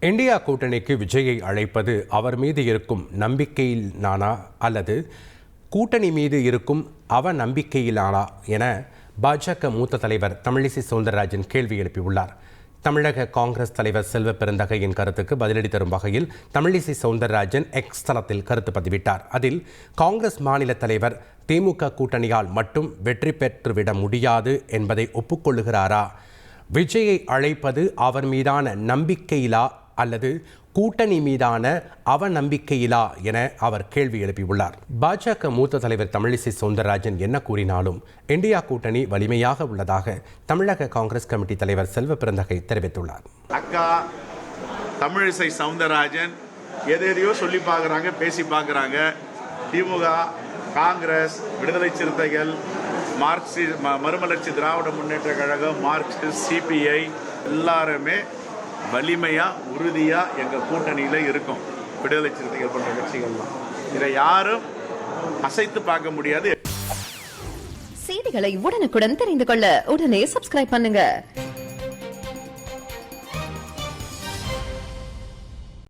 India கூட்டணிக்கு விஜயை அழைப்பது அவர் மீது இருக்கும் நம்பிக்கையிலானா அல்லது கூட்டணி மீது இருக்கும் அவ நம்பிக்கையிலானா என பாஜக மூத்த தலைவர் தமிழிசை சவுந்தரராஜன் கேள்வி எழுப்பியுள்ளார். தமிழக காங்கிரஸ் தலைவர் செல்வ பெருந்தகையின் கருத்துக்கு பதிலடி தரும் வகையில் தமிழிசை சவுந்தரராஜன் எக்ஸ் தளத்தில் கருத்து பதிவிட்டார். அதில் காங்கிரஸ் மாநில தலைவர் திமுக கூட்டணியால் மட்டும் வெற்றி பெற்றுவிட முடியாது என்பதை ஒப்புக்கொள்ளுகிறாரா? விஜயை அழைப்பது அவர் மீதான நம்பிக்கையிலா அல்லது கூட்டணி மீதான அவநம்பிக்கையிலா என அவர் கேள்வி எழுப்பியுள்ளார். பாஜக மூத்த தலைவர் தமிழிசை சவுந்தரராஜன் என்ன கூறினாலும் இந்தியா கூட்டணி வலிமையாக உள்ளதாக தமிழக காங்கிரஸ் கமிட்டி தலைவர் செல்வ பிறந்தகை தெரிவித்துள்ளார். அக்கா தமிழிசை சவுந்தரராஜன் எது எதையோ சொல்லி பார்க்குறாங்க பேசி பார்க்குறாங்க. திமுக காங்கிரஸ் விடுதலை சிறுத்தைகள் மார்க்சி ம- மறுமலர்ச்சி திராவிட முன்னேற்ற கழகம் மார்க்சிஸ்ட் சிபிஐ எல்லாருமே வலிமையாக உறுதியாக எங்கள் கூட்டணியில் இருக்கும். விடுதலை சிறுத்தைகள் போன்ற கட்சிகள்லாம். இதை யாரும் அசைத்து பார்க்க முடியாது. செய்திகளை உடனுக்குடன் தெரிந்து கொள்ள உடனே சப்ஸ்கிரைப் பண்ணுங்க.